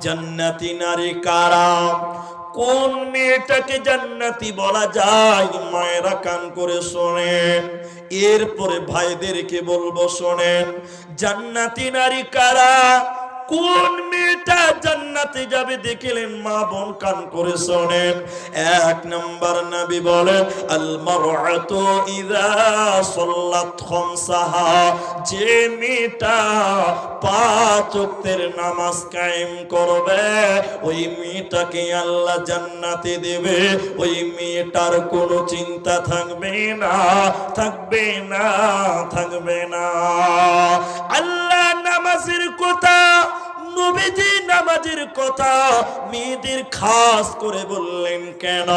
জান্নাতি নারী কারা? কোন মেয়েটাকে জান্নাতি বলা যায়? মায়েরা কান করে শোনেন। এরপরে ভাইদেরকে বলব শোনেন, জান্নাতি নারী কারা? কোন মেয়েটা জান্নাতে যাবে দেখলেন মা বোন কান করে শোনেন এক নম্বর নবী বলেন আল মারআতু ইযা সাল্লাত খামসাহা। যে মেয়েটা পাঁচ ওয়াক্তের নামাজ কায়েম করবে, ওই মেয়েটাকে আল্লাহ জান্নাতে দেবে। ওই মেয়েটার কোনো চিন্তা থাকবে না থাকবে না থাকবে না। আল্লাহ নামাজের কথা নবীজি নামাজের কথা মেয়েদের খাস করে বললেন, কেন?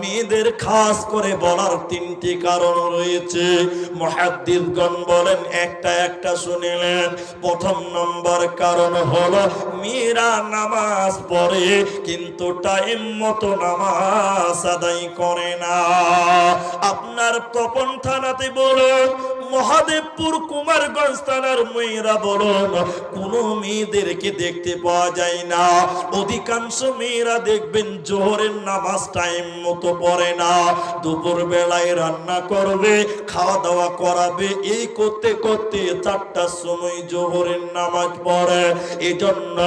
মেয়েদের খাস করে বলার তিনটি কারণ রয়েছে। মহাদ্দিদগণ বলেন, একটা একটা শুনিলেন। প্রথম নম্বর কারণ হলো, মেয়েরা নামাজ পড়ে কিন্তু টাইম মতো নামাজ আদায় করে না। আপনার তপন থানাতে বলুন মহাদেবপুর কুমারগঞ্জ থানার মেয়েরা বলুন, কোন মেয়েদেরকে দেখতে পাওয়া যায় না। অধিকাংশ মেয়েরা দেখবেন জোহরের নামাজ টাইম মতো পড়ে না। দুপুর বেলায় রান্না করবে খাওয়া দাওয়া করাবে, এই করতে করতে চারটার সময় জোহরের নামাজ পড়ে। এজন্য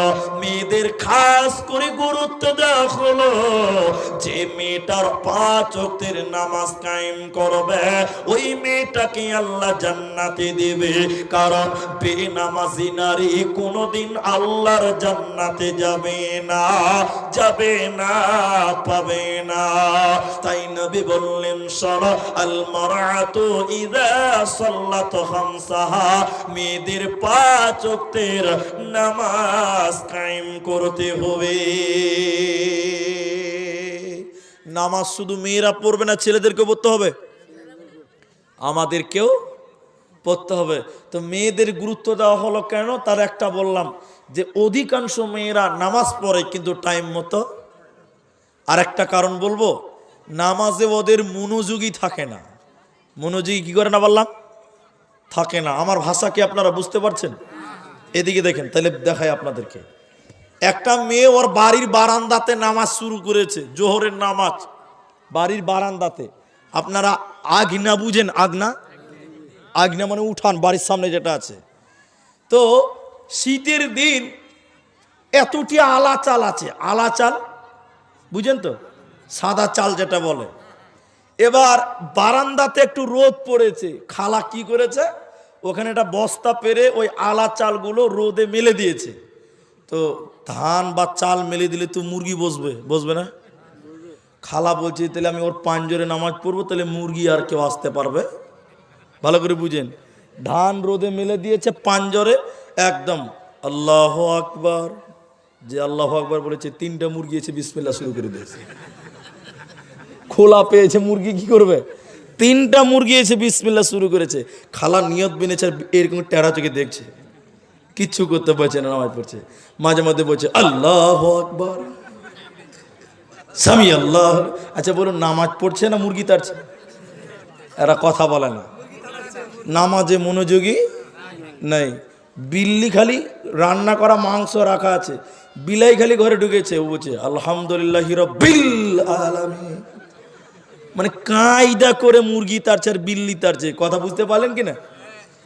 মেয়েদের খাস করে গুরুত্ব দেওয়া হলো, যে মেয়েটার পাঁচ অক্তের নামাজ কায়েম করবে, ওই মেয়েটাকে আল্লাহ জান্নাতে দেবে। কারণ বেনামাজি নারী কোনোদিন আল্লাহর জান্নাতে যাবে না যাবে না, পাবে না। তাই নবী বললেন, শোন আল মারাতু ইযা সাল্লাত খামসাহা, মেয়েদের পাঁচ ওয়াক্তের নামাজ কায়েম করতে হবে। নামাজ শুধু মেয়েরা পড়বে না ছেলেদেরকে পড়তে হবে? আমাদেরকেও পড়তে হবে। তো মেয়েদের গুরুত্ব দেওয়া হলো কেন? তার একটা বললাম যে, অধিকাংশ মেয়েরা নামাজ পড়ে কিন্তু টাইম মতো। আর একটা কারণ বলব, নামাজে ওদের মনোযোগী থাকে না। মনোযোগী কি করে না বললাম? থাকে না। আমার ভাষা কি আপনারা বুঝতে পারছেন? এদিকে দেখেন, তাহলে দেখাই আপনাদেরকে। একটা মেয়ে ওর বাড়ির বারান্দাতে নামাজ শুরু করেছে, জোহরের নামাজ। বাড়ির বারান্দাতে। আপনারা আগ না বুঝেন আগনা আগনা মানে উঠান, বাড়ির সামনে যেটা আছে। তো শীতের দিন এতটি আলা চাল আছে। আলা চাল বুঝেন তো? সাদা চাল যেটা বলে। এবার বারান্দাতে একটু রোদ পড়েছে। খালা কি করেছে? ওখানে একটা বস্তা পেরে ওই আলা চালগুলো রোদে মেলে দিয়েছে। তো ধান বা চাল মেলে দিলে তো মুরগি বসবে বসবে না? খালা বলছে, তাহলে আমি ওর পাঞ্জরে নামাজ পড়ব, তাহলে মুরগি আর কেউ আসতে পারবে? ভালো করে বুঝেন। ধান রোদে মেলে দিয়েছে পাঞ্জরে একদম। আল্লাহ আকবার। যে আল্লাহ আকবার বলেছে, তিনটা মুরগি এসে বিসমিল্লা শুরু করে দিয়েছে। খোলা পেয়েছে মুরগি, কি করবে? তিনটা মুরগি এসে বিসমিল্লা শুরু করেছে। খালা নিয়ত বেনেছে, এরকম টেরা চোখে দেখছে। কিচ্ছু করতে পারছে না, নামাজ পড়ছে। মাঝে মাঝে বলছে, আল্লাহ আকবার। স্বামী আল্লাহ। আচ্ছা বলুন, নামাজ পড়ছে না মুরগি তাড়ছে এরা কথা বলে না। নামাজে মনোযোগী নাই। বিল্লি খালি রান্না করা মাংস রাখা আছে। বিলাই খালি ঘরে ঢুকেছে। ও বলছে, আলহামদুলিল্লাহ আলামিন। মানে কায়দা করে মুরগি তার আর বিল্লি তারছে। কথা বুঝতে পারলেন কি না?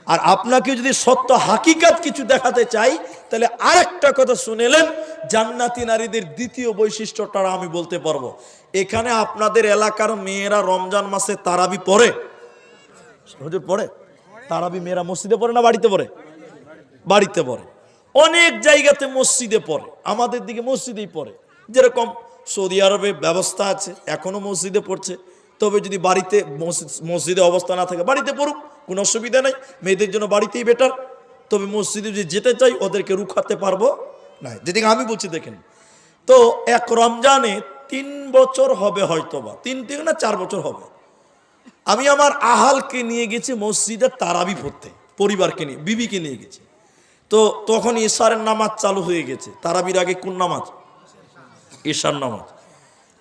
আর আপনাকে যদি সত্য হাকিকাত কিছু দেখাতে চাই, তাহলে আরেকটা কথা শুনেলেন জান্নাতি নারীদের দ্বিতীয় বৈশিষ্ট্যটা আমি বলতে পারব। এখানে আপনাদের এলাকার মেয়েরা রমজান মাসে তারাবি পড়ে। হুজুর পড়ে? তারাবি মেয়েরা মসজিদে পড়ে না বাড়িতে পড়ে? বাড়িতে পড়ে। অনেক জায়গাতে মসজিদে পড়ে। আমাদের দিকে মসজিদেই পড়ে। যেরকম সৌদি আরবে ব্যবস্থা আছে, এখনও মসজিদে পড়ছে। তবে যদি বাড়িতে মসজিদ- অবস্থা না থাকে, বাড়িতে পড়ুক, কোনো অসুবিধা নেই। মেয়েদের জন্য বাড়িতেই বেটার তবে মসজিদে যদি যেতে চাই, ওদেরকে রুখাতে পারব না যেদিকে আমি বলছি, দেখেন। তো এক রমজানে তিন বছর হবে হয়তোবা। তিন থেকে না চার বছর হবে? আমি আমার আহালকে নিয়ে গেছি মসজিদে তারাবি পড়তে, পরিবারকে নিয়ে, বিবিকে নিয়ে গেছি। তো তখন ঈশারের নামাজ চালু হয়ে গেছে। তারাবির আগে কোন নামাজ? ঈশার নামাজ।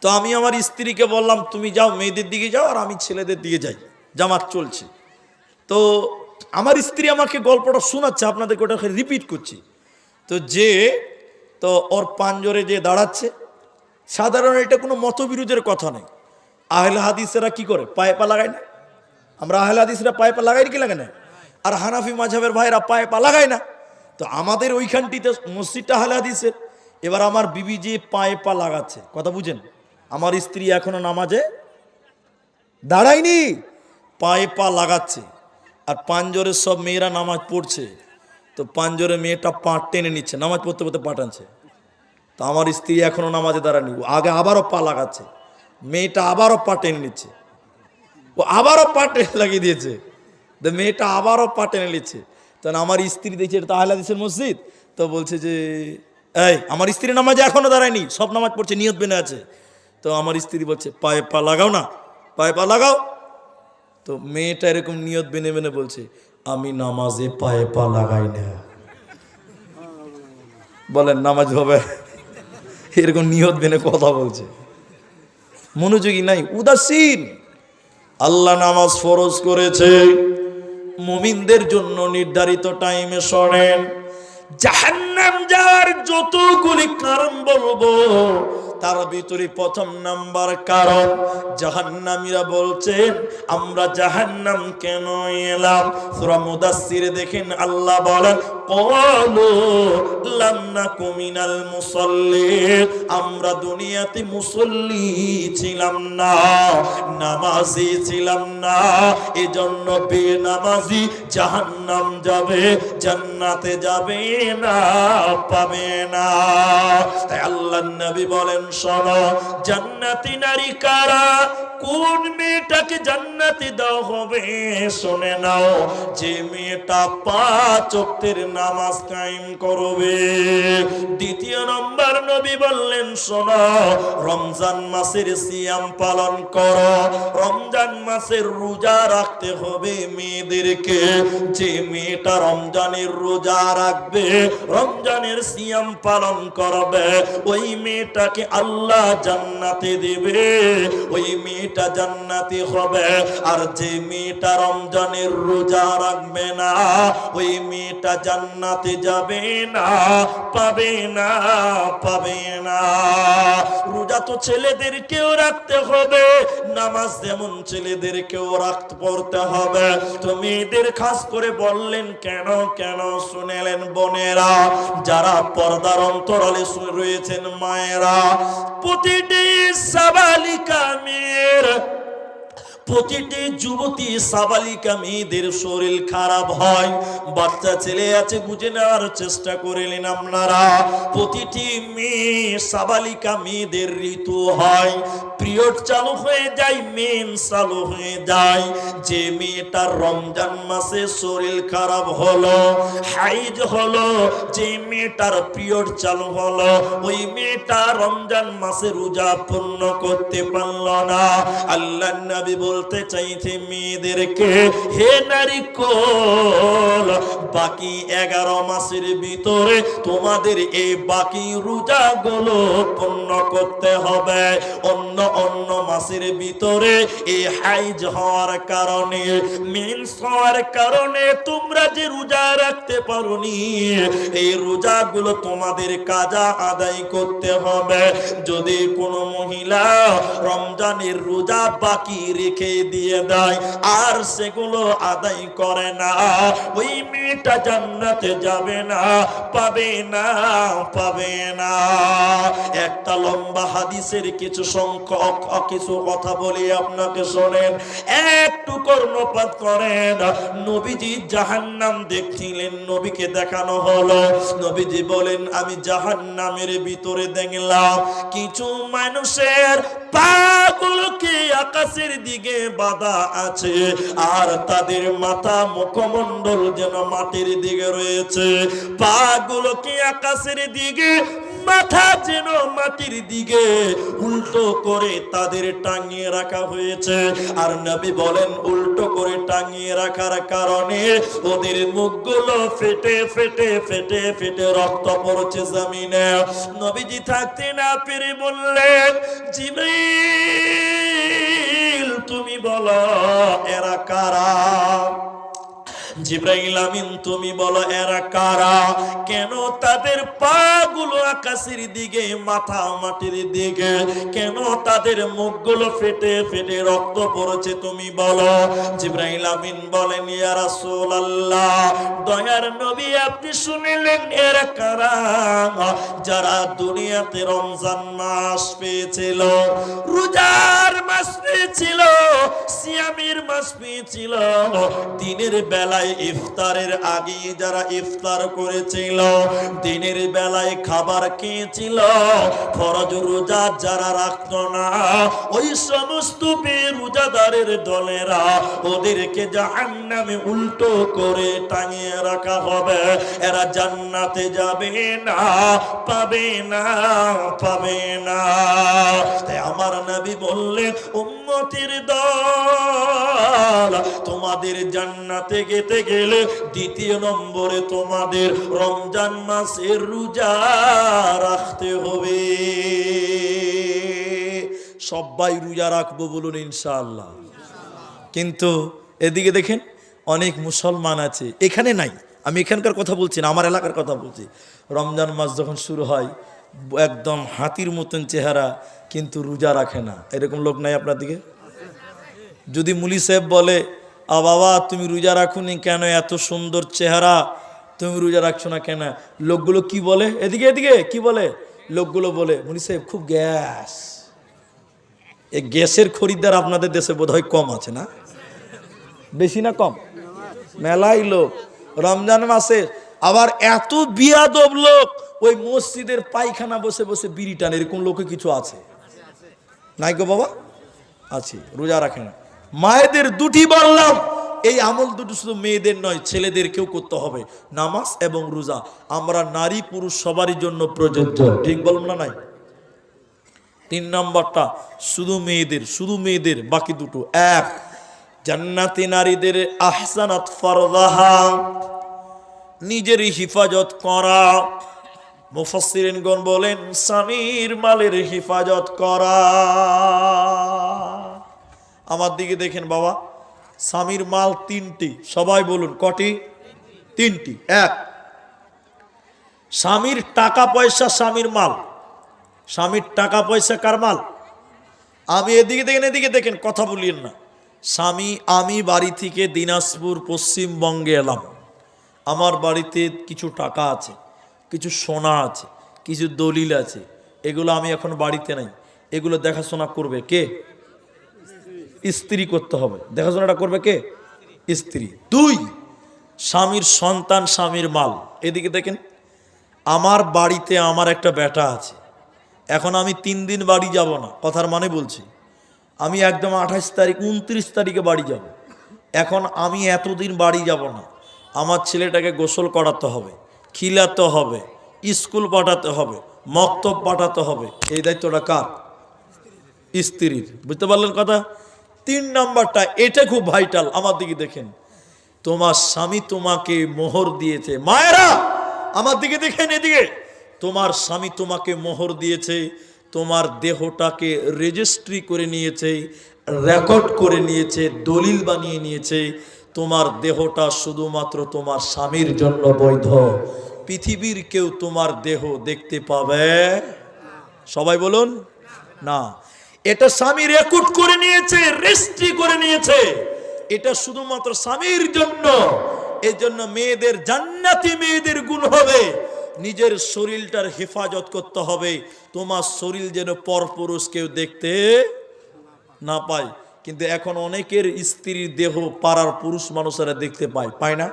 তো আমি আমার স্ত্রীকে বললাম, তুমি যাও, মেয়েদের দিকে যাও আর আমি ছেলেদের দিকে যাই। জামাত চলছে। তো আমার স্ত্রী আমাকে গল্পটা শোনাচ্ছে আপনাদেরকে ওটা রিপিট করছি। তো যে, তো ওর পাঞ্জরে যে দাঁড়াচ্ছে, সাধারণ এটা কোনো মতবিরোধের কথা নেই আহলে হাদিসেরা কি করে? পায়ে পা লাগায় না? আমরা আহলে হাদিসরা পায়ে পা লাগাই কি লাগে না? আর হানাফি মাঝাবের ভাইরা পায়ে পা লাগায় না? তো আমাদের ওইখানটিতে মসজিদটা আহলে হাদিসের। এবার আমার বিবি যে পায়ে পা লাগাচ্ছে, কথা বুঝেন? আমার স্ত্রী এখনও নামাজে দাঁড়ায়নি। পায়ে পা লাগাচ্ছে। আর পাঞ্জরের সব মেয়েরা নামাজ পড়ছে। তো পাঞ্জরে মেয়েটা পা টেনে নিচ্ছে, নামাজ পড়তে পড়তে পা টানছে। তো আমার স্ত্রী এখনও নামাজে দাঁড়ানি আগে আবারও পা লাগাচ্ছে। মেয়েটা আবারও পা টেনে নিচ্ছে ও আবারও পা টেনে লাগিয়ে দিয়েছে। তো মেয়েটা আবারও পা টেনে নিচ্ছে। তখন আমার স্ত্রী দেখছে, এটা তো আহলাদিসের মসজিদ। তো বলছে যে, এই, আমার স্ত্রী নামাজে এখনও দাঁড়ায়নি, সব নামাজ পড়ছে, নিয়ত বেনে আছে। তো আমার স্ত্রী বলছে, পায়ে পা লাগাও না, পায়ে পা লাগাও। তো মেয়েটা এরকম নিয়ত বেনে বেনে বলছে, আমি নামাজে পায়ে পা লাগাই না। বলেন, নামাজ হবে? এরকম নিয়ত বেনে কথা বলছে। মনোযোগী নাই, উদাসীন। আল্লাহ নামাজ ফরজ করেছে। মুমিনদের জন্য নির্ধারিত টাইমে শোনেন জাহান্নাম যাওয়ার যতগুলি কারণ বলব তার ভিতরে প্রথম নাম্বার কারণ, জাহান্নামীরা বলছেন আমরা জাহান্নাম কেন এলাম? সূরা মুদাসসির দেখেন আল্লাহ বলেন, ক্বালু লাম নাকু মিনাল মুসাল্লিন। আমরা দুনিয়াতে মুসল্লি ছিলাম না, নামাজি ছিলাম না। এজন্য বেনামাজি জাহান্নাম যাবে, জান্নাতে যাবে না, পাবে না। তাই আল্লাহ নবী বলেন শোনো জান্নাতি নারী কারা? কোন মেয়েটাকে জান্নাতি দাও হবে? শুনে নাও, যে মেয়েটা পাঁচ ওয়াক্তের নামাজ কায়েম করবে। দ্বিতীয় নম্বর নবী বললেন, শোনো, রমজান মাসের সিয়াম পালন করো। রমজান মাসের রোজা রাখতে হবে মেয়েদেরকে। যে মেয়েটা রমজানের রোজা রাখবে, রমজানের সিয়াম পালন করবে, ওই মেয়েটাকে আল্লাহ জান্নাতে দেবে। ওই মেয়েটা জান্নাতি হবে। আর যে মেয়েটা রমজানের রোজা রাখবে না, ওই মেয়েটা জান্নাতে যাবে না, পাবে না পাবে না। রোজা তো ছেলেদেরকেও রাখতে হবে। নামাজ যেমন ছেলেদেরকেও রাখতে পড়তে হবে। তো মেয়েদের খাস করে বললেন, কেন কেন? শুনেলেন বোনেরা, যারা পর্দার অন্তরালে রয়েছেন মায়েরা। প্রতিটি সাবালিকা মেয়ের প্রতিটি যুবতী সাবালিকা মেয়েদের শরীর খারাপ হয়। বাচ্চা ছেলে আছে বুঝে নেওয়ার চেষ্টা করিলেন আপনারা। প্রতিটি মেয়ে সাবালিকা মেয়েদের ঋতু হয়। পিরিয়ড চালু হয়ে যায় মেন চালু হয়ে যায়। যে মেয়েটার রমজান মাসে শরীর খারাপ হলো, হাইজ হলো, যে মেয়েটার পিরিয়ড চালু হলো, ওই মেয়েটা রমজান মাসে রোজা পূর্ণ করতে পারল না। আল্লাহ নবী বলতে চাইছে মেয়েদেরকে, হে নারী কোল, বাকি এগারো মাসের ভিতরে তোমাদের এই বাকি রোজা গুলো পূর্ণ করতে হবে। অন্য অন্য মাসের ভিতরে এই হাইজ হওয়ার কারণে, মেন্স হওয়ার কারণে তোমরা যে রোজা রাখতে পারোনি, এই রোজাগুলো তোমাদের কাজা আদায় করতে হবে। যদি কোনো মহিলা রমজানের রোজা বাকি রেখে দিয়ে দেয়, আর সেগুলো আদায় করে না। ওই মেয়েটা জান্নাতে যাবে না, পাবে না পাবে না। একটা লম্বা হাদিসের কিছু সংখ্যক কিছু কথা বলি আপনাকে শোনেন। একটু কর্ণপাত করেন। নবীজি জাহান্নাম দেখছিলেন, নবীকে দেখানো হলো। নবীজি বলেন, আমি জাহান্নামের ভিতরে দেখলাম, কিছু মানুষের পাগুলোকে আকাশের দিকে বাধা আছে, আর তাদের মাথা মুখমণ্ডল যেন মাটির দিকে রয়েছে। পা গুলো কি আকাশের দিকে মাথা যেন মাটির দিকে উল্টো করে তাদের টাঙিয়ে রাখা হয়েছে। আর নবী বলেন, উল্টো করে টাঙিয়ে রাখার কারণে ওদের মুখগুলো ফেটে ফেটে ফেটে ফেটে রক্ত পড়ছে জমিনে। নবীজি থাকতে না পেরে বললেন, জিবরিল, তুমি বলো, এরা কারা? জিব্রাইল আমিন, তুমি বলো, এরা কারা? কেন তাদের পা গুলো আকাশের দিকে, মাথা মাটির দিকে? কেন তাদের মুখগুলো ফেটে ফেটে রক্ত পড়ছে, তুমি বলো? জিব্রাইল আমিন বলেন, ইয়া রাসূলুল্লাহ, দয়ার নবী, আপনি শুনিলেন, এরা কারা? যারা দুনিয়াতে রমজান মাস পেয়েছিল, রোজার মাস পেয়েছিল, সিয়ামের মাস পেয়েছিল, দিনের বেলায় ইফতারের আগে যারা ইফতার করেছিল, দিনের বেলায় খাবার খেয়েছিল, ফরজ রোজা যারা রাখত না, ওই সমস্ত বেরোজাদারের দলেরা ওদেরকে জাহান্নামে উল্টো করে টাঙিয়ে রাখা হবে। এরা জান্নাতে যাবে না, পাবে না পাবে না। আমার নবী বললেন, উম্মতির দল তোমাদের জান্নাতে গেতে গেলে দ্বিতীয় নম্বরে তোমাদের রমজান মাসের রোজা রাখতে হবে। সবাই রোজা রাখব বলুন ইনশাআল্লাহ। কিন্তু এদিকে দেখেন অনেক মুসলমান আছে, এখানে নাই। আমি এখানকার কথা বলছি না, আমার এলাকার কথা বলছি। রমজান মাস যখন শুরু হয়, একদম হাতির মতন চেহারা, কিন্তু রোজা রাখে না। এরকম লোক নাই আপনার দিকে? যদি মুলি সাহেব বলে, আ বাবা, তুমি রোজা রাখুনি কেন? এত সুন্দর চেহারা। তুমি রোজা রাখছো না কেন? লোকগুলো কি বলে? এদিকে এদিকে, কি বলে? লোকগুলো বলে, মুলি সাহেব, খুব গ্যাস। এই গ্যাসের খরিদ্দার আপনাদের দেশে বোধহয় কম আছে না? বেশি না কম? মেলাই লোক, রমজান মাসে আবার এত বিয়াদব লোক, ওই মসজিদের পায়খানা বসে বসে বিড়ি টান, এরকম লোকে কিছু আছে? নাই গো বাবা? আছে, রোজা রাখে না। মায়েদের দুটি বললাম। এই আমল দুটো শুধু মেয়েদের নয় ছেলেদের কেউ করতে হবে। নামাজ এবং রোজা। আমরা নারী পুরুষ সবারই জন্য প্রযোজ্য। ঠিক বললাম না নাই? তিন নম্বরটা শুধু মেয়েদের শুধু মেয়েদের বাকি দুটো। এক জান্নাতি নারীদের আহসানাত ফরদাহা। নিজের হিফাজত করা। মুফাসসিরিনগণ বলেন স্বামীর মালের হিফাজত করা। আমার দিকে দেখেন বাবা। স্বামীর মাল তিনটি। সবাই বলুন, কটি? তিনটি। এক, স্বামীর টাকা পয়সা, স্বামীর মাল। স্বামীর টাকা পয়সা কার মাল? আমি এদিকে দেখেন এদিকে দেখেন, কথা বলিয়েন না। স্বামী, আমি বাড়ি থেকে দিনাজপুর পশ্চিমবঙ্গে এলাম। আমার বাড়িতে কিছু টাকা আছে, কিছু সোনা আছে, কিছু দলিল আছে। এগুলো আমি এখন বাড়িতে নাই। এগুলো দেখাশোনা করবে কে? স্ত্রী করতে হবে। দেখাশোনাটা করবে কে? স্ত্রী। দুই, স্বামীর সন্তান, স্বামীর মাল। এদিকে দেখেন, আমার বাড়িতে আমার একটা বেটা আছে। এখন আমি তিন দিন বাড়ি যাব না, কথার মানে বলছি। আমি একদম আঠাশ তারিখ, উনত্রিশ তারিখে বাড়ি যাব। এখন আমি এতদিন বাড়ি যাব না। আমার ছেলেটাকে গোসল করাতে হবে, খিলাতে হবে, স্কুল পাঠাতে হবে, মক্তব পাঠাতে হবে। এই দায়িত্বটা কার? স্ত্রীর। বুঝতে পারলেন কথা? তিন নাম্বারটা, এটা খুব ভাইটাল আমার দিকে দেখেন। তোমার স্বামী তোমাকে মোহর দিয়েছে। মায়েরা, আমার দিকে দেখেন এদিকে। তোমার স্বামী তোমাকে মোহর দিয়েছে, তোমার দেহটাকে রেজিস্ট্রি করে নিয়েছে রেকর্ড করে নিয়েছে, দলিল বানিয়ে নিয়েছে। তোমার দেহটা শুধুমাত্র তোমার স্বামীর জন্য বৈধ। পৃথিবীর কেউ তোমার দেহ দেখতে পাবে? সবাই বলুন? না। এটা স্বামী রেকর্ড করে নিয়েছে, রেজিস্ট্রি করে নিয়েছে। এটা শুধুমাত্র স্বামীর জন্য। এই জন্য মেয়েদের জান্নাতি মেয়েদের গুণ হবে। নিজের শরীরটার হেফাজত করতে হবে। তোমার শরীর যেন পরপুরুষ কেউ দেখতে না পায়। কিন্তু এখন অনেকের স্ত্রীর দেহ পাড়ার পুরুষ মানুষেরা দেখতে পায়। পায় না?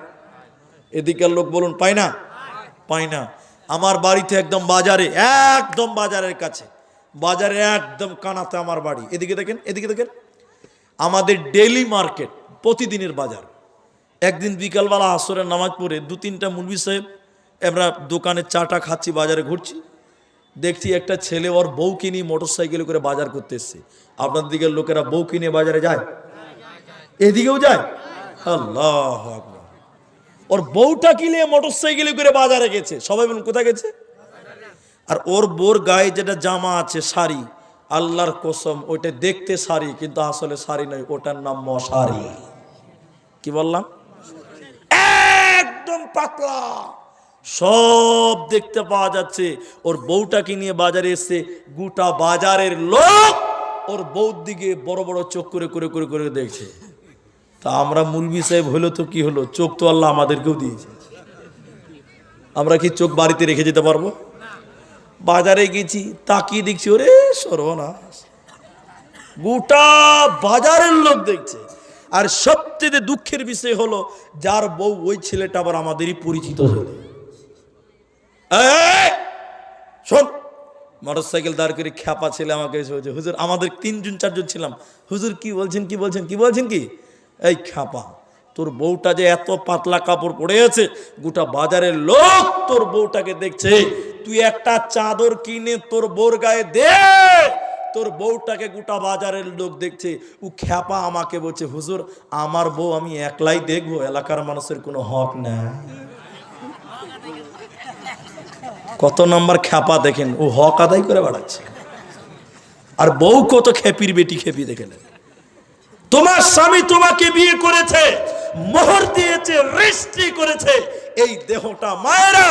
এদিকের লোক বলুন, পায় না? পায় না। আমার বাড়িতে একদম বাজারে, একদম বাজারের কাছে। বাজারে একদম কানাতে আমার বাড়ি। এদিকে দেখেন এদিকে দেখেন। আমাদের ডেলি মার্কেট প্রতিদিনের বাজার। একদিন বিকালবেলা আসরের নামাজ পড়ে দু তিনটা মুরবি সাহেব, আমরা দোকানে চাটা খাচ্ছি, বাজারে ঘুরছি। দেখছি একটা ছেলে ওর বউ নিয়ে মোটর সাইকেলে করে বাজার করতে এসছে। আপনার দিকের লোকেরা বউ কিনে বাজারে যায়? এদিকেও যায়? আল্লাহ। ওর বউটা কিনে মোটর সাইকেলে করে বাজারে গেছে। সবাই বলুন, কোথায় গেছে? আর ওর বোর গায়ে যেটা জামা আছে, শাড়ি, আল্লাহর কসম, ওইটা দেখতে শাড়ি, কিন্তু আসলে শাড়ি নয়, ওটার নাম মশারি। কি বললাম? একদম পাতলা। সব দেখতে পাওয়া যাচ্ছে, ওর বউটাকে নিয়ে বাজারে এসছে, গোটা বাজারের লোক ওর বউর দিকে বড় বড় চোখ করে করে করে করে দেখছে। তা আমরা মুলবি সাহেব হলো তো কি হলো? চোখ তো আল্লাহ আমাদেরকেও দিয়েছে। আমরা কি চোখ বাড়িতে রেখে যেতে পারব? বাজারে গেছি, তাকিয়ে দেখছি, ওরে সর্বনাশ। গোটা বাজারের লোক দেখছে। আর সবচেয়ে দুঃখের বিষয় হলো, যার বউ ওই ছেলেটা আবার আমাদেরই পরিচিত ছেলে শোন মোটর সাইকেল দাঁড় করে খ্যাপা ছেলে আমাকে এসে বলছে, হুজুর, আমাদের তিনজন, চারজন ছিলাম। হুজুর, কি বলছেন কি বলছেন কি বলছেন কি? এই খ্যাপা। তোর বউটা যে এত পাতলা কাপড় পরে আছে গোটা বাজারের লোক তোর বউটাকে দেখছে। তুই একটা চাদর কিনে তোর বোর গায়ে দে। তোর বউটাকে গোটা বাজারের লোক দেখছে। ও খ্যাপা আমাকে বলছে, হুজুর, আমার বউ আমি একলাই দেখব, এলাকার মানুষের কোনো হক নাই। কত নম্বর খ্যাপা দেখেন, ও হক আদায় করে বেড়াচ্ছে। আর বউ কত খেপির বেটি খেপি দেখে নেন। তোমার স্বামী তোমাকে বিয়ে করেছে। মোহর দিয়েছে রেজিস্ট্রি করেছে। এই দেহটা মায়েরা,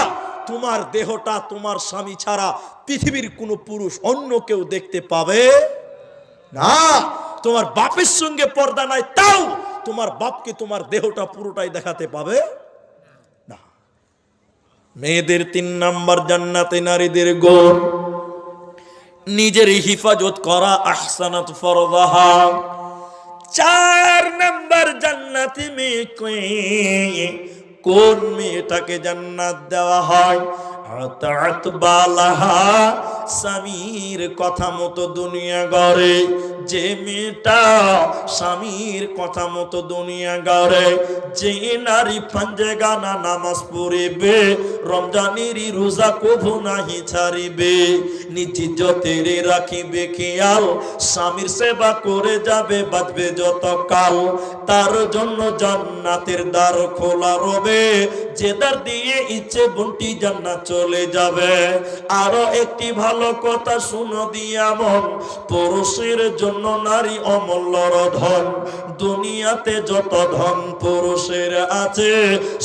তোমার দেহটা তোমার স্বামী ছাড়া পৃথিবীর কোনো পুরুষ অন্য কেউ দেখতে পাবে না। তোমার বাপের সঙ্গে পর্দা নাই, তাও তোমার বাপকে তোমার দেহটা পুরোটাই দেখাতে পাবে না। মেয়েদের তিন নাম্বার জান্নাতে নারীদের গুণ নিজের হিফাজত করা আহসানাত ফরদাহা। চার নাম্বার জান্নাতি মেয়ে? কোন মেয়েটাকে জান্নাত দেওয়া হয় স্বামীর কথা মতো দুনিয়া গড়ে, যে মেয়েটা স্বামীর কথা মতো দুনিয়া গড়ে, যে নারী পাঞ্জে গানা নামাজ পড়িবে রমজানেরই রোজা কভু নাহি ছাড়িবে, নিজি যতেরে রাখিবে খেয়াল, স্বামীর সেবা করে যাবে, বাঁচবে যত কাল তার জন্য জান্নাতের দ্বার খোলা রবে, যে দ্বার দিয়ে ইচ্ছে বন্টি জান্নাত চলে যাবে। আরও একটি ভালো কথা শুনো দিয়া মন পুরুষের জন্য নারী অমূল্যর ধন দুনিয়াতে যত ধন পুরুষের আছে,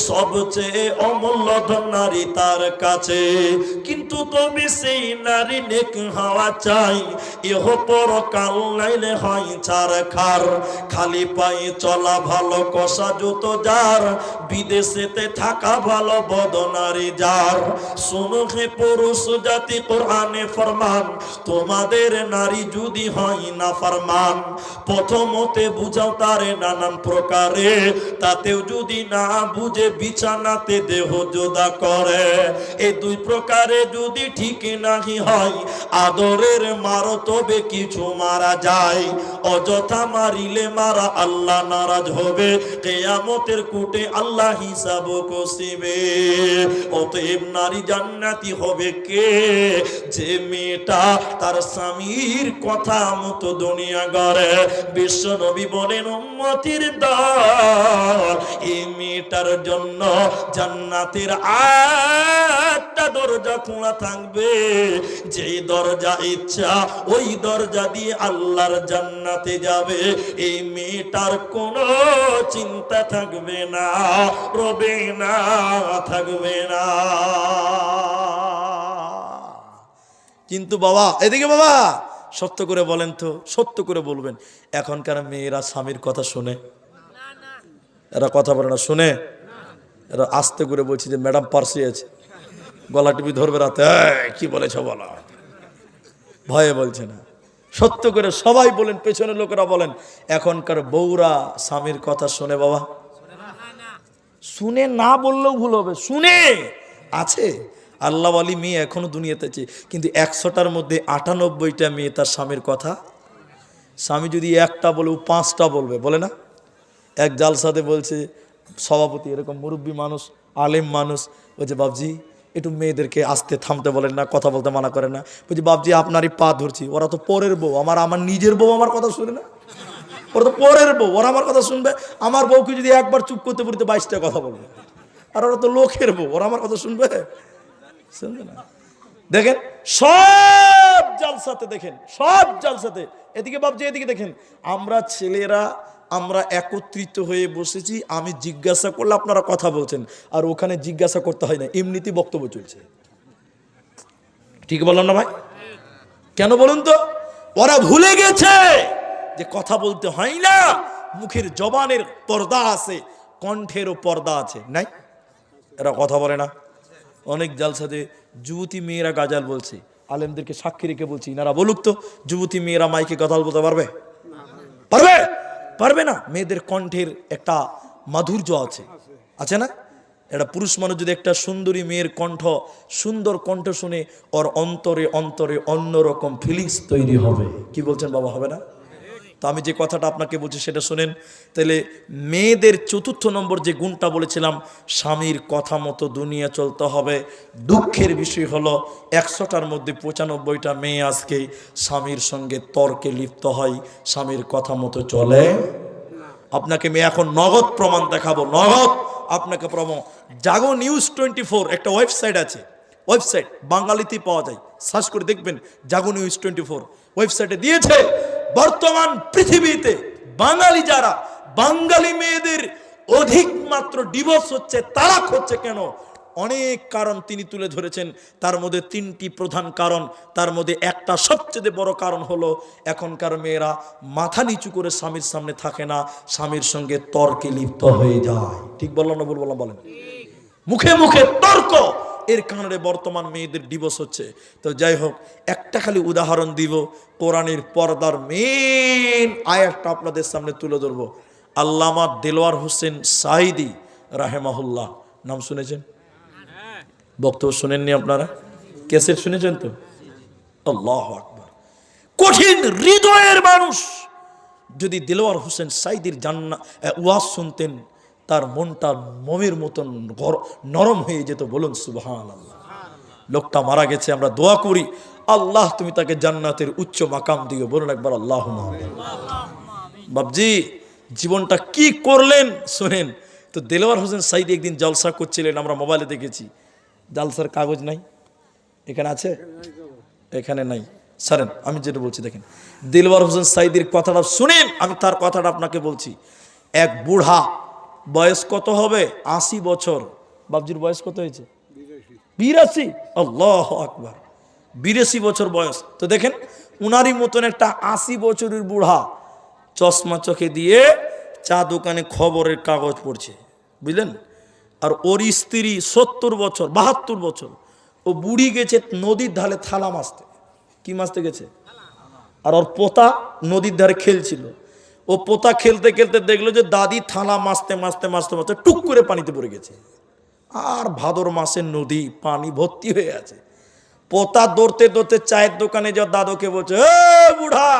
সবচেয়ে অমূল্য ধন নারী তার কাছে। কিন্তু তুমি সেই নারী নেক হওয়া চাই। এহ পরকাল নাইলে হয় ছাড় খার। খালি পায়ে চলা ভালো, কষা জুতো যার। বিদেশেতে থাকা ভালো, বদনারী যার। শুনো পুরুষ জাতি কোরআনে ফরমান, তোমাদের নারী যদি হয় না ফরমান, প্রথমতে বুঝাও তারে নানান প্রকারে, তাতেও যদি না বুঝে বিছানাতে দেহ যোদা করে। এই দুই প্রকারে যদি ঠিক নাহি হয়, আদরের মারো তবে কিছু মারা যায়। অযথা মারিলে মারা আল্লাহ নারাজ হবে, কেয়ামতের কুটে আল্লাহ হিসাব কষিবে। অতএব নারী জান্নাতি হবে কে? যে মেয়েটা তার স্বামীর কথা মতো দুনিয়া গড়ে বিশ্ব নবী বলেন, উম্মতির দল, এই মেয়েটার জন্য জান্নাতের আটটা দরজা খোলা থাকবে। যেই দরজা ইচ্ছা, ওই দরজা দিয়ে আল্লাহর জান্নাতে যাবে। এই মেয়েটার কোনো চিন্তা থাকবে না, রবে না, থাকবে না। কিন্তু বাবা এদিকে বাবা সত্য করে বলেন তো সত্য করে বলবেন। এখনকার মেয়েরা স্বামীর কথা শুনে। এরা কথা বলে না শুনে। এরা আস্তে করে বলছি যে ম্যাডাম পার্সি আছে। গলা টিপি ধরবে রাতে "এই, কি বলেছ বলো? ভয়ে বলছে না। সত্য করে সবাই বলেন পেছনের লোকেরা বলেন এখনকার বউরা স্বামীর কথা শুনে বাবা। শুনে না বললেও ভুল হবে শুনে। আছে? আল্লাহ আলী মেয়ে এখনও দুনিয়াতে আছে। কিন্তু একশোটার মধ্যে আটানব্বইটা মেয়ে তার স্বামীর কথা। স্বামী যদি একটা বলে, ও পাঁচটা বলবে, বলে না? এক জালসাতে বলছে, সভাপতি এরকম মুরব্বী মানুষ, আলেম মানুষ, বলছে বাবজি একটু মেয়েদেরকে আসতে থামতে বলেন না, কথা বলতে মানা করে না। বলছি বাবজি আপনারই পা ধরছি, ওরা তো পরের বউ, আমার আমার নিজের বউ আমার কথা শুনে না? ওরা তো পরের বউ, ওরা আমার কথা শুনবে, আমার বউকে যদি একবার চুপ করতে পারি তো বাইশটা কথা বলবে। আর ওরা তো লোকের বউ, ওরা আমার কথা শুনবে? শুনবে না? দেখেন, সব জালসাতে দেখেন, সব জালসাতে, এদিকে বাবজি এদিকে দেখেন, আমরা ছেলেরা, আমরা একত্রিত হয়ে বসেছি, আমি জিজ্ঞাসা করলে আপনারা কথা বলছেন, আর ওখানে জিজ্ঞাসা করতে হয় না, এমনিতেই বক্তব্য চলছে। ঠিক বললাম না ভাই? কেন বলুন তো? ওরা ভুলে গেছে যে কথা বলতে হয় না, মুখের জবানের পর্দা আছে, কণ্ঠেরও পর্দা আছে, নাই? এরা কথা বলে না। অনেক জালসাতে যুবতী মেয়েরা গাজাল বলছে। আলেমদেরকে সাক্ষী রেখে বলছি, ইনারা বলুক তো, যুবতী মেয়েরা মাইকে গাজাল বলতে পারবে? পারবে? পারবে না। মেয়েদের কণ্ঠের একটা মাধুর্য আছে। আছে না? একটা পুরুষ মানুষ যদি একটা সুন্দরী মেয়ের কণ্ঠ, সুন্দর কণ্ঠ শুনে, ওর অন্তরে অন্তরে অন্যরকম ফিলিংস তৈরি হবে। কি বলছেন বাবা, হবে না? তো আমি যে কথাটা আপনাকে বলছি সেটা শোনেন। তাহলে মেয়েদের চতুর্থ নম্বর যে গুণটা বলেছিলাম, স্বামীর কথা মতো দুনিয়া চলতে হবে। দুঃখের বিষয় হলো, একশোটার মধ্যে পঁচানব্বইটা মেয়ে আজকে স্বামীর সঙ্গে তর্কে লিপ্ত হয়, স্বামীর কথা মতো চলে। আপনাকে মেয়ে এখন নগদ প্রমাণ দেখাবো, নগদ আপনাকে প্রমাণ। জাগো নিউজ টোয়েন্টি একটা ওয়েবসাইট আছে, ওয়েবসাইট বাঙালিতেই পাওয়া যায়। সার্চ করে দেখবেন, জাগো নিউজ টোয়েন্টি ওয়েবসাইটে দিয়েছে বর্তমান পৃথিবীতে বাঙালি যারা বাঙালি মেয়েদের অধিক মাত্র ডিভোর্স হচ্ছে তালাক হচ্ছে কেন? অনেক কারণ তিনি তুলে ধরেছেন। তার মধ্যে তিনটি প্রধান কারণ। তার মধ্যে একটা সবচেয়ে বড় কারণ হলো এখনকার মেয়েরা মাথা নিচু করে স্বামীর সামনে থাকে না স্বামীর সঙ্গে তর্কে লিপ্ত হয়ে যায়। ঠিক বললাম না বললাম বলেন? মুখে মুখে তর্ক। এর কারণে বর্তমান মেয়েদের ডিভোর্স হচ্ছে। তো যাই হোক, একটা খালি উদাহরণ দিব, কোরআনের পর্দার মেন আয়াতটা আপনাদের সামনে তুলে ধরবো। আল্লামা দেলোয়ার হোসেন সাইদি রাহেমাহুল্লাহ, নাম শুনেছেন? বক্তব্য শুনেননি আপনারা? ক্যাসেট শুনেছেন তো? আল্লাহ আকবার। কঠিন হৃদয়ের মানুষ যদি দেলোয়ার হোসেন সাইদির জান্না ওয়াজ শুনতেন তার মনটা মমের মতন নরম হয়ে যেত। বলুন সুবহান আল্লাহ লোকটা মারা গেছে, আমরা দোয়া করি। আল্লাহ, তুমি তাকে জান্নাতের উচ্চ মাকাম দিও। বলুন একবার আল্লাহ বাবজি জীবনটা কি করলেন? শোনেন, তো দেলোয়ার হোসেন সাইদি একদিন জলসা করছিলেন, আমরা মোবাইলে দেখেছি। জালসার কাগজ নাই? এখানে আছে? এখানে নাই। সারেন, আমি যেটা বলছি, দেখেন। দিলবার হোসেন সাইদির কথাটা শুনেন, আমি তার কথাটা আপনাকে বলছি। এক বুড়া বয়স কত হবে? আশি বছর। বাবজির বয়স কত হয়েছে? বিরাশি। আল্লাহ আকবার। বিরাশি বছর বয়স। তো দেখেন, উনারই মতন একটা আশি বছরের বুড়া চশমা চোখে দিয়ে চা দোকানে খবরের কাগজ পড়ছে। বুঝলেন? আর ওর স্ত্রী সত্তর বছর, বাহাত্তর বছর। ও বুড়ি গেছে নদীর ধারে থালা মাছতে। কি মাছতে গেছে? আর ওর পোতা নদীর ধারে খেলছিল। ও পোতা খেলতে খেলতে দেখল যে দাদি থালা মাছতে মাছতে মাছতে মাছতে টুক করে পানিতে পড়ে গেছে। আর ভাদর মাসের নদী, পানি ভর্তি হয়ে আছে। পোতা দৌড়তে দৌড়তে চায়ের দোকানে যা দাদুকে বলছে বুড়া,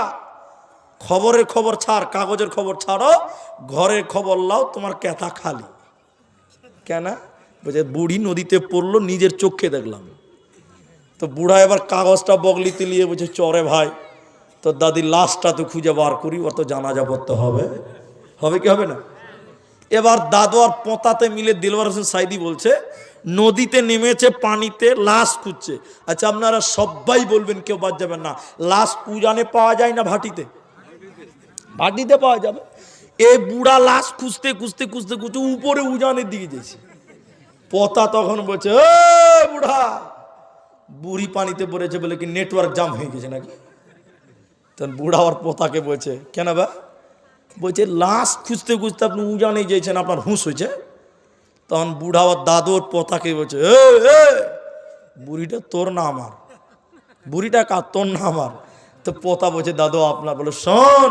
খবরের খবর ছাড়, কাগজের খবর ছাড়ো, ঘরের খবর লাও, তোমার ক্যাথা খালি। কেন? বলছে, বুড়ি নদীতে পড়ল, নিজের চোখে দেখলাম। তো বুড়া এবার কাগজটা বগলিতে নিয়ে বলছে, চরে ভাই তো দাদি লাশটা তো খুঁজে বার করি অত জানাজা পড়তে হবে। হবে কি হবে না? এবার দাদু আর পোতাতে মিলে দিলবার হোসেন সাইদি বলছে, নদীতে নেমেছে পানিতে লাশ খুঁজছে। আচ্ছা আপনারা সবাই বলবেন কেউ বাদ যাবেন না। লাশ উজানে পাওয়া যায় না ভাটিতে? ভাটিতে পাওয়া যাবে। এ বুড়া লাশ খুঁজতে খুঁজতে খুঁজতে খুঁজতে উপরে উজানের দিকে যেছে পতা তখন বলছে বুড়া! বুড়ি পানিতে পড়েছে বলে কি নেটওয়ার্ক জাম হয়ে গেছে নাকি? তখন বুড়া আর পোতাকে বলছে, কেন বা? বলছে, লাশ খুঁজতে খুঁজতে আপনি উজানে গিয়েছেন, আপনার হুঁশ হয়েছে। তখন বুড়া আর দাদুর পোতাকে বলছে, এ বুড়িটা তোর না আমার। বুড়িটা কার? তোর না আমার। তো পোতা বলছে, দাদু, আপনার বলে, শোন,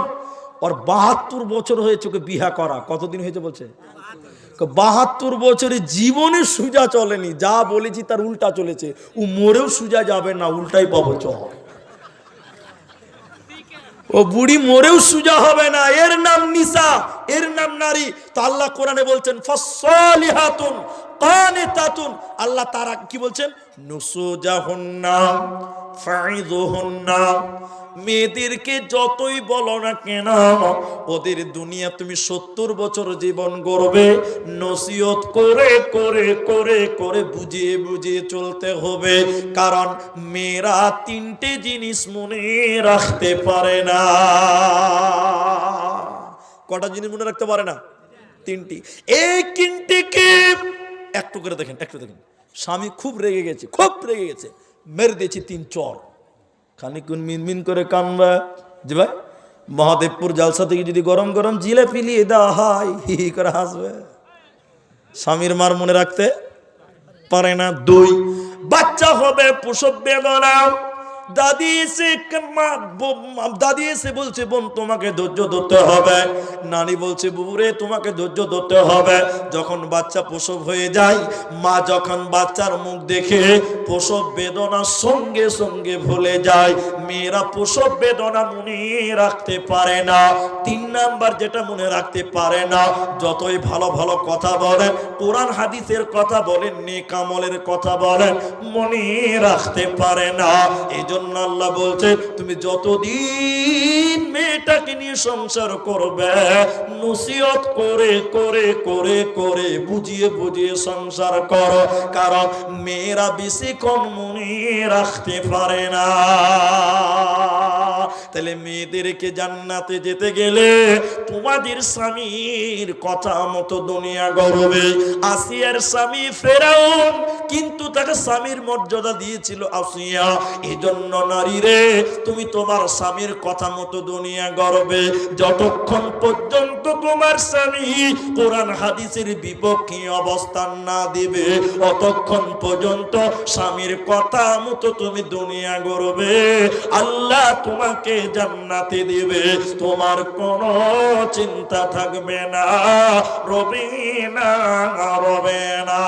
ওর বাহাত্তর বছর হয়েছে ওকে বিহা করা। কতদিন হয়েছে বলছে? বাহাত্তর বছরে জীবনে সুজা চলেনি। যা বলেছি তার উল্টা চলেছে। ও মরেও সুজা যাবে না, উল্টাই পাবো চল। ও বুড়ি মরেও সুজা হবে না। এর নাম নিসা, এর নাম নারী। তো আল্লাহ কোরআনে বলছেন ফসলিহাতুন কানে তাতুন আল্লাহ তারা কি বলছেন? নুসুজাহুন্না ফাইযুহুন্না মেয়েদেরকে যতই বলো না কেন, ওদের দুনিয়া তুমি সত্তর বছর জীবন করবে নসিহত করে করে করে করে বুঝিয়ে বুঝিয়ে চলতে হবে। কারণ মেয়েরা তিনটে জিনিস মনে রাখতে পারে না। কটা জিনিস মনে রাখতে পারে না? তিনটি। এই তিনটিকে একটু করে দেখেন, একটু দেখেন। স্বামী খুব রেগে গেছে, খুব রেগে গেছে। মেরে দিয়েছি তিন চর। খানিকুন মিনমিন করে কানবা যে ভাই, মহাদেবপুর জালসা থেকে যদি গরম গরম জিলে পিলিয়ে দেওয়া হয়, হি হি করে হাসবে। স্বামীর মার মনে রাখতে পারে না। দুই, বাচ্চা হবে প্রসব বেদনা দাদি এসে দাদি এসে বলছে, বোন, তোমাকে ধৈর্য ধরতে হবে। নানি বলছে, বুবুরে, তোমাকে ধৈর্য ধরতে হবে। যখন বাচ্চা প্রসব হয়ে যায়, মা যখন বাচ্চার মুখ দেখে প্রসব বেদনার সঙ্গে সঙ্গে ভুলে যায়, মেয়েরা প্রসব বেদনা মনে রাখতে পারে না। তিন নাম্বার যেটা মনে রাখতে পারে না, যতই ভালো ভালো কথা বলেন, কোরআন হাদিসের কথা বলেন নেকামলের কথা বলেন, মনে রাখতে পারে না। এই জন্য আল্লাহ বলছে, তুমি যতদিন মেয়েটাকে নিয়ে সংসার করবে, নসিহত করে করে করে করে বুঝিয়ে বুঝিয়ে সংসার করো। কারণ মেয়েরা বেশিক্ষণ মনে রাখতে পারে না। তাহলে মেয়েদেরকে জান্নাতে যেতে গেলে তোমাদের স্বামীর কথা মতো দুনিয়া গর্বে আসিয়ার স্বামী ফেরাউন কিন্তু তাকে স্বামীর মর্যাদা দিয়েছিল আসিয়া। এই জন্য নারী রে, তুমি তোমার স্বামীর কথা মতো দুনিয়া গর্বে যতক্ষণ পর্যন্ত তোমার স্বামী কোরআন, হাদিসের বিপক্ষে অবস্থান না দিবে অতক্ষণ পর্যন্ত স্বামীর কথা মতো তুমি দুনিয়া গড়বে। আল্লাহ তোমাকে জান্নাতে দিবে। তোমার কোনো চিন্তা থাকবে না রবে না রবে না।